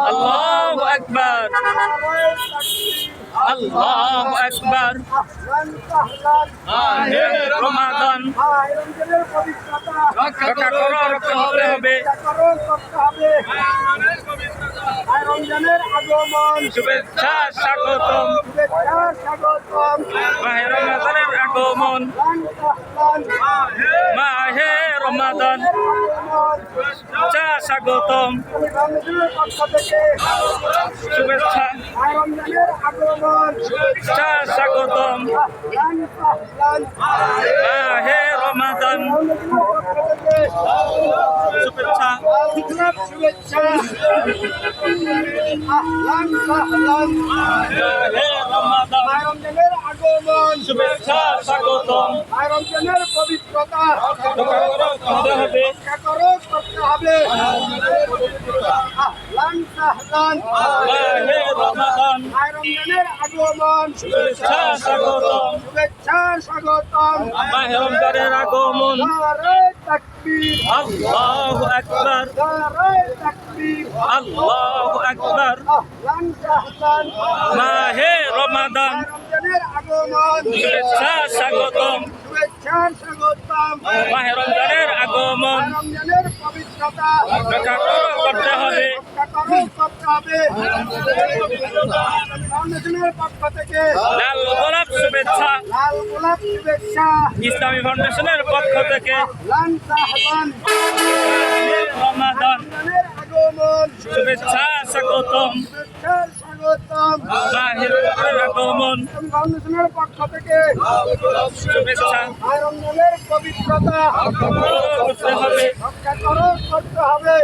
আল্লাহু আকবার। আল্লাহু আকবার। রমাদান। রক্ষা করো রক্ষা করতে হবে। শুভেচ্ছা স্বাগতম। শুভেচ্ছা স্বাগতম। রমাদানের আগমন। মাহে রমাদান। চা স্বাগতম। শুভেচ্ছা। চা স্বাগতম। মাহে রমাদান। শুভেচ্ছা। শুভেচ্ছা আগমন শুভেচ্ছা স্বাগতম। রমজানের পবিত্রতা করতে হবে করতে হবে আহলান সাহলান রমাদান রমজানের আগমন। শুভেচ্ছা স্বাগতম শুভেচ্ছা স্বাগতম মাহে আগমন। নারে তাকবীর আল্লাহু আকবার। নারে তাকবীর আল্লাহু আকবার। আহলান সাহলান মাহে রমাদান। রমজানের আগমন শুভেচ্ছা স্বাগতম। মাহে রমজানের আগমন। করতে হবে। লাল গোলাপ শুভেচ্ছা। ইসলামী ফাউন্ডেশনের পক্ষ থেকে। শুভেচ্ছা স্বাগতম। পক্ষ থেকে পবিত্রতা হবে করতে হবে।